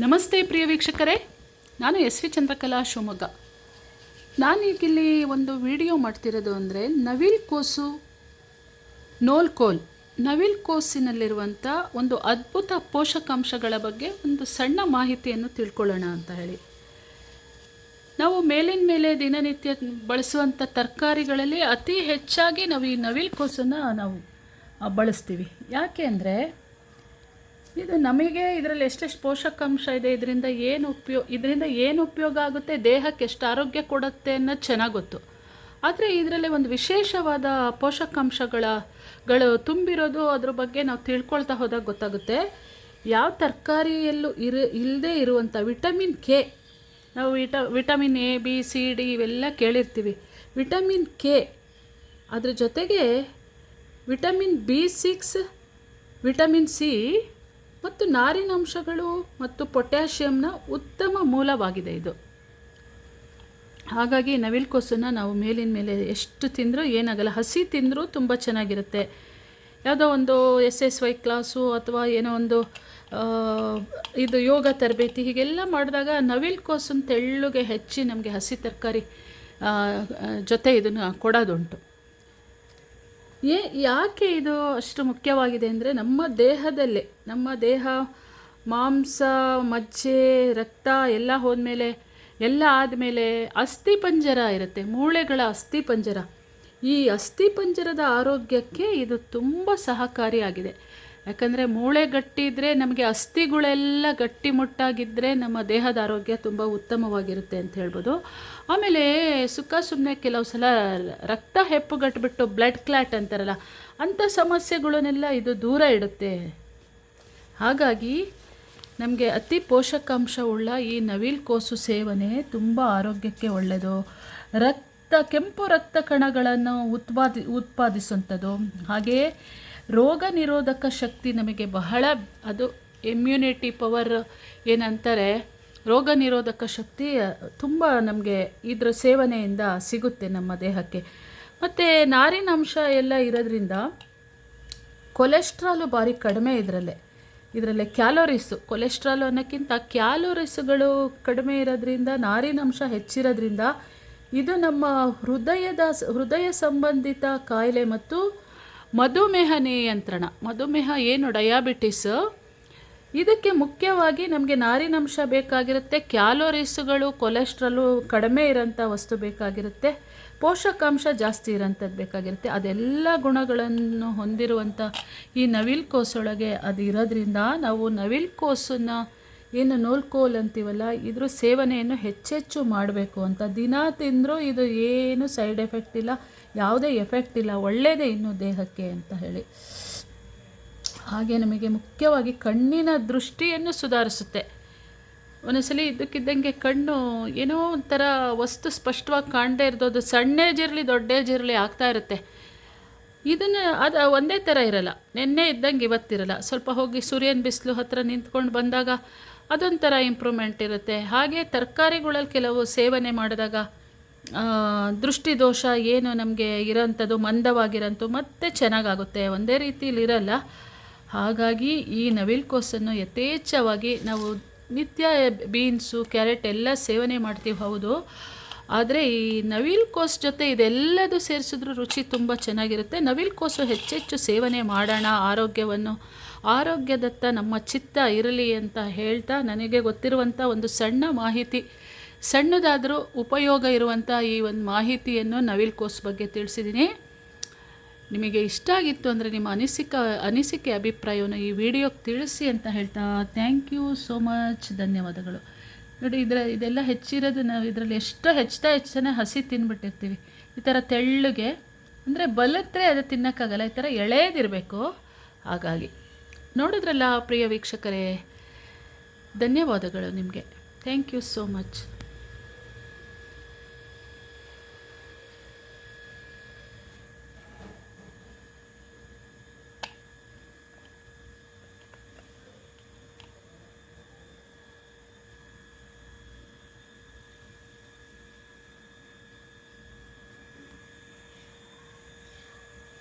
ನಮಸ್ತೆ ಪ್ರಿಯ ವೀಕ್ಷಕರೇ. ನಾನು ಎಸ್ ವಿ ಚಂದ್ರಕಲಾ ಶಿವಮೊಗ್ಗ. ನಾನೀಗಿಲ್ಲಿ ಒಂದು ವಿಡಿಯೋ ಮಾಡ್ತಿರೋದು ಅಂದರೆ ನವಿಲ್ ಕೋಸು ನೋಲ್ಕೋಲ್ ನವಿಲ್ ಕೋಸಿನಲ್ಲಿರುವಂಥ ಒಂದು ಅದ್ಭುತ ಪೋಷಕಾಂಶಗಳ ಬಗ್ಗೆ ಒಂದು ಸಣ್ಣ ಮಾಹಿತಿಯನ್ನು ತಿಳ್ಕೊಳ್ಳೋಣ ಅಂತ ಹೇಳಿ. ನಾವು ಮೇಲಿನ ಮೇಲೆ ದಿನನಿತ್ಯ ಬಳಸುವಂಥ ತರಕಾರಿಗಳಲ್ಲಿ ಅತಿ ಹೆಚ್ಚಾಗಿ ನಾವು ಈ ನವಿಲ್ ಕೋಸನ್ನು ನಾವು ಬಳಸ್ತೀವಿ. ಯಾಕೆ ಅಂದರೆ ಇದು ನಮಗೆ ಇದರಲ್ಲಿ ಎಷ್ಟೆಷ್ಟು ಪೋಷಕಾಂಶ ಇದೆ, ಇದರಿಂದ ಏನು ಉಪಯೋಗ ಇದರಿಂದ ಏನು ಉಪಯೋಗ ಆಗುತ್ತೆ, ದೇಹಕ್ಕೆ ಎಷ್ಟು ಆರೋಗ್ಯ ಕೊಡುತ್ತೆ ಅನ್ನೋದು ಚೆನ್ನಾಗಿ ಗೊತ್ತು. ಆದರೆ ಇದರಲ್ಲಿ ಒಂದು ವಿಶೇಷವಾದ ಪೋಷಕಾಂಶಗಳ ಗಳು ತುಂಬಿರೋದು ಅದ್ರ ಬಗ್ಗೆ ನಾವು ತಿಳ್ಕೊಳ್ತಾ ಹೋದಾಗ ಗೊತ್ತಾಗುತ್ತೆ. ಯಾವ ತರಕಾರಿಯಲ್ಲೂ ಇರ ಇಲ್ಲದೆ ಇರುವಂಥ ವಿಟಮಿನ್ ಕೆ, ನಾವು vita, vitamin A, B, C, D ಇವೆಲ್ಲ ಕೇಳಿರ್ತೀವಿ. ವಿಟಮಿನ್ ಕೆ, ಅದ್ರ ಜೊತೆಗೆ vitamin B six, vitamin C ಮತ್ತು ನಾರಿನಂಶಗಳು ಮತ್ತು ಪೊಟ್ಯಾಷಿಯಂನ ಉತ್ತಮ ಮೂಲವಾಗಿದೆ ಇದು. ಹಾಗಾಗಿ ನವಿಲ್ಕೋಸನ್ನು ನಾವು ಮೇಲಿನ ಮೇಲೆ ಎಷ್ಟು ತಿಂದರೂ ಏನಾಗಲ್ಲ. ಹಸಿ ತಿಂದರೂ ತುಂಬ ಚೆನ್ನಾಗಿರುತ್ತೆ. ಯಾವುದೋ ಒಂದು ಎಸ್ ಎಸ್ ವೈ ಕ್ಲಾಸು ಅಥವಾ ಏನೋ ಒಂದು ಇದು ಯೋಗ ತರಬೇತಿ ಹೀಗೆಲ್ಲ ಮಾಡಿದಾಗ ನವಿಲ್ಕೋಸನ್ನು ತೆಳ್ಳುಗೆ ಹೆಚ್ಚಿ ನಮಗೆ ಹಸಿ ತರಕಾರಿ ಜೊತೆ ಇದನ್ನು ಕೊಡೋದುಂಟು. ಏ, ಯಾಕೆ ಇದು ಅಷ್ಟು ಮುಖ್ಯವಾಗಿದೆ ಅಂದರೆ ನಮ್ಮ ದೇಹದಲ್ಲೇ, ನಮ್ಮ ದೇಹ, ಮಾಂಸ, ಮಜ್ಜೆ, ರಕ್ತ ಎಲ್ಲ ಹೋದ್ಮೇಲೆ, ಎಲ್ಲ ಆದಮೇಲೆ ಅಸ್ಥಿಪಂಜರ ಇರುತ್ತೆ, ಮೂಳೆಗಳ ಅಸ್ಥಿಪಂಜರ ಈ ಅಸ್ಥಿಪಂಜರದ ಆರೋಗ್ಯಕ್ಕೆ ಇದು ತುಂಬ ಸಹಕಾರಿಯಾಗಿದೆ. ಯಾಕಂದರೆ ಮೂಳೆ ಗಟ್ಟಿ ಇದ್ದರೆ ನಮಗೆ ಅಸ್ಥಿಗಳೆಲ್ಲ ಗಟ್ಟಿಮುಟ್ಟಾಗಿದ್ದರೆ ನಮ್ಮ ದೇಹದ ಆರೋಗ್ಯ ತುಂಬ ಉತ್ತಮವಾಗಿರುತ್ತೆ ಅಂತ ಹೇಳ್ಬೋದು. ಆಮೇಲೆ ಸುಖ ಸುಮ್ಮನೆ ಕೆಲವು ಸಲ ರಕ್ತ ಹೆಪ್ಪುಗಟ್ಬಿಟ್ಟು ಬ್ಲಡ್ ಕ್ಲಾಟ್ ಅಂತಾರಲ್ಲ ಅಂಥ ಸಮಸ್ಯೆಗಳನ್ನೆಲ್ಲ ಇದು ದೂರ ಇಡುತ್ತೆ. ಹಾಗಾಗಿ ನಮಗೆ ಅತಿ ಪೋಷಕಾಂಶವುಳ್ಳ ಈ ನವಿಲ್ ಕೋಸು ಸೇವನೆ ತುಂಬ ಆರೋಗ್ಯಕ್ಕೆ ಒಳ್ಳೆಯದು ರಕ್ತ, ಕೆಂಪು ರಕ್ತ ಕಣಗಳನ್ನು ಉತ್ಪಾದಿ, ಉತ್ಪಾದಿಸುವಂಥದ್ದು. ಹಾಗೆಯೇ ರೋಗ ನಿರೋಧಕ ಶಕ್ತಿ ನಮಗೆ ಬಹಳ, ಅದು ಇಮ್ಯುನಿಟಿ ಪವರ್ ಏನಂತಾರೆ, ರೋಗ ನಿರೋಧಕ ಶಕ್ತಿ ತುಂಬ ನಮಗೆ ಇದರ ಸೇವನೆಯಿಂದ ಸಿಗುತ್ತೆ ನಮ್ಮ ದೇಹಕ್ಕೆ. ಮತ್ತು ನಾರಿನಂಶ ಎಲ್ಲ ಇರೋದ್ರಿಂದ ಕೊಲೆಸ್ಟ್ರಾಲು ಭಾರಿ ಕಡಿಮೆ ಇದರಲ್ಲೇ ಇದರಲ್ಲೇ ಕ್ಯಾಲೋರೀಸು ಕೊಲೆಸ್ಟ್ರಾಲು ಅನ್ನೋಕ್ಕಿಂತ ಕ್ಯಾಲೋರೀಸ್ಗಳು ಕಡಿಮೆ ಇರೋದ್ರಿಂದ ನಾರಿನಂಶ ಹೆಚ್ಚಿರೋದ್ರಿಂದ ಇದು ನಮ್ಮ ಹೃದಯದ, ಹೃದಯ ಸಂಬಂಧಿತ ಕಾಯಿಲೆ ಮತ್ತು ಮಧುಮೇಹ ನಿಯಂತ್ರಣ ಮಧುಮೇಹ ಏನು? ಡಯಾಬಿಟಿಸ್. ಇದಕ್ಕೆ ಮುಖ್ಯವಾಗಿ ನಮಗೆ ನಾರಿನಂಶ ಬೇಕಾಗಿರುತ್ತೆ, ಕ್ಯಾಲೋರೀಸ್ಗಳು, ಕೊಲೆಸ್ಟ್ರಾಲು ಕಡಿಮೆ ಇರೋಂಥ ವಸ್ತು ಬೇಕಾಗಿರುತ್ತೆ, ಪೋಷಕಾಂಶ ಜಾಸ್ತಿ ಇರೋಂಥದ್ದು ಬೇಕಾಗಿರುತ್ತೆ. ಅದೆಲ್ಲ ಗುಣಗಳನ್ನು ಹೊಂದಿರುವಂಥ ಈ ನವಿಲ್ ಕೋಸೊಳಗೆ ಅದು ಇರೋದ್ರಿಂದ ನಾವು ನವಿಲ್ ಕೋಸನ್ನು ಏನು ನೋಲ್ಕೋಲ್ ಅಂತೀವಲ್ಲ, ಇದ್ರ ಸೇವನೆಯನ್ನು ಹೆಚ್ಚೆಚ್ಚು ಮಾಡಬೇಕು ಅಂತ. ದಿನ ತಿಂದರೂ ಇದು ಏನು ಸೈಡ್ ಎಫೆಕ್ಟ್ ಇಲ್ಲ, ಯಾವುದೇ ಎಫೆಕ್ಟ್ ಇಲ್ಲ ಒಳ್ಳೆಯದೇ ಇನ್ನು ದೇಹಕ್ಕೆ ಅಂತ ಹೇಳಿ. ಹಾಗೆ ನಮಗೆ ಮುಖ್ಯವಾಗಿ ಕಣ್ಣಿನ ದೃಷ್ಟಿಯನ್ನು ಸುಧಾರಿಸುತ್ತೆ. ಒಂದೊಂದ್ಸಲಿ ಇದ್ದಕ್ಕಿದ್ದಂಗೆ ಕಣ್ಣು ಏನೋ ಒಂಥರ ವಸ್ತು ಸ್ಪಷ್ಟವಾಗಿ ಕಾಣದೇ ಇರೋದು ಸಣ್ಣೇಜಿರಲಿ ದೊಡ್ಡೇಜಿರಲಿ ಆಗ್ತಾ ಇರುತ್ತೆ. ಇದನ್ನು ಅದು ಒಂದೇ ಥರ ಇರಲ್ಲ, ನಿನ್ನೆ ಇದ್ದಂಗೆ ಇವತ್ತಿರಲ್ಲ. ಸ್ವಲ್ಪ ಹೋಗಿ ಸೂರ್ಯನ ಬಿಸಿಲು ಹತ್ರ ನಿಂತ್ಕೊಂಡು ಬಂದಾಗ ಅದೊಂಥರ ಇಂಪ್ರೂವ್ಮೆಂಟ್ ಇರುತ್ತೆ. ಹಾಗೆ ತರಕಾರಿಗಳಲ್ಲಿ ಕೆಲವು ಸೇವನೆ ಮಾಡಿದಾಗ ದೃಷ್ಟಿದೋಷ ಏನು ನಮಗೆ ಇರೋಂಥದ್ದು ಮಂದವಾಗಿರೋಂಥ ಮತ್ತೆ ಚೆನ್ನಾಗಾಗುತ್ತೆ. ಒಂದೇ ರೀತಿಯಲ್ಲಿ ಇರಲ್ಲ. ಹಾಗಾಗಿ ಈ ನವಿಲ್ಕೋಸನ್ನು ಯಥೇಚ್ಛವಾಗಿ ನಾವು ನಿತ್ಯ ಬೀನ್ಸು, ಕ್ಯಾರೆಟ್ ಎಲ್ಲ ಸೇವನೆ ಮಾಡ್ತೀವಿ, ಹೌದು. ಆದರೆ ಈ ನವಿಲ್ ಕೋಸು ಜೊತೆ ಇದೆಲ್ಲದು ಸೇರಿಸಿದ್ರೂ ರುಚಿ ತುಂಬ ಚೆನ್ನಾಗಿರುತ್ತೆ. ನವಿಲ್ ಕೋಸು ಹೆಚ್ಚೆಚ್ಚು ಸೇವನೆ ಮಾಡೋಣ, ಆರೋಗ್ಯವನ್ನು ಆರೋಗ್ಯದತ್ತ ನಮ್ಮ ಚಿತ್ತ ಇರಲಿ ಅಂತ ಹೇಳ್ತಾ ನನಗೆ ಗೊತ್ತಿರುವಂಥ ಒಂದು ಸಣ್ಣ ಮಾಹಿತಿ. ಸಣ್ಣದಾದರೂ ಉಪಯೋಗ ಇರುವಂಥ ಈ ಒಂದು ಮಾಹಿತಿಯನ್ನು ನವಿಲ್ ಕೋಸ್ ಬಗ್ಗೆ ತಿಳಿಸಿದ್ದೀನಿ. ನಿಮಗೆ ಇಷ್ಟ ಆಗಿತ್ತು ಅಂದರೆ ನಿಮ್ಮ ಅನಿಸಿಕ, ಅನಿಸಿಕೆ ಅಭಿಪ್ರಾಯವನ್ನು ಈ ವಿಡಿಯೋಗೆ ತಿಳಿಸಿ ಅಂತ ಹೇಳ್ತಾ ಥ್ಯಾಂಕ್ ಯು ಸೋ ಮಚ್, ಧನ್ಯವಾದಗಳು. ನೋಡಿ, ಇದರ, ಇದೆಲ್ಲ ಹೆಚ್ಚಿರೋದು ನಾವು ಇದರಲ್ಲಿ ಎಷ್ಟು ಹೆಚ್ಚುತ್ತಾ ಹೆಚ್ಚಾನೆ ಹಸಿ ತಿಂದ್ಬಿಟ್ಟಿರ್ತೀವಿ ಈ ಥರ ತೆಳ್ಳಗೆ, ಅಂದರೆ ಬಲತ್ರೆ ಅದು ತಿನ್ನೋಕ್ಕಾಗಲ್ಲ, ಈ ಥರ ಎಳೆದಿರಬೇಕು. ಹಾಗಾಗಿ ನೋಡಿದ್ರಲ್ಲ ಪ್ರಿಯ ವೀಕ್ಷಕರೇ ಧನ್ಯವಾದಗಳು ನಿಮಗೆ. Thank you so much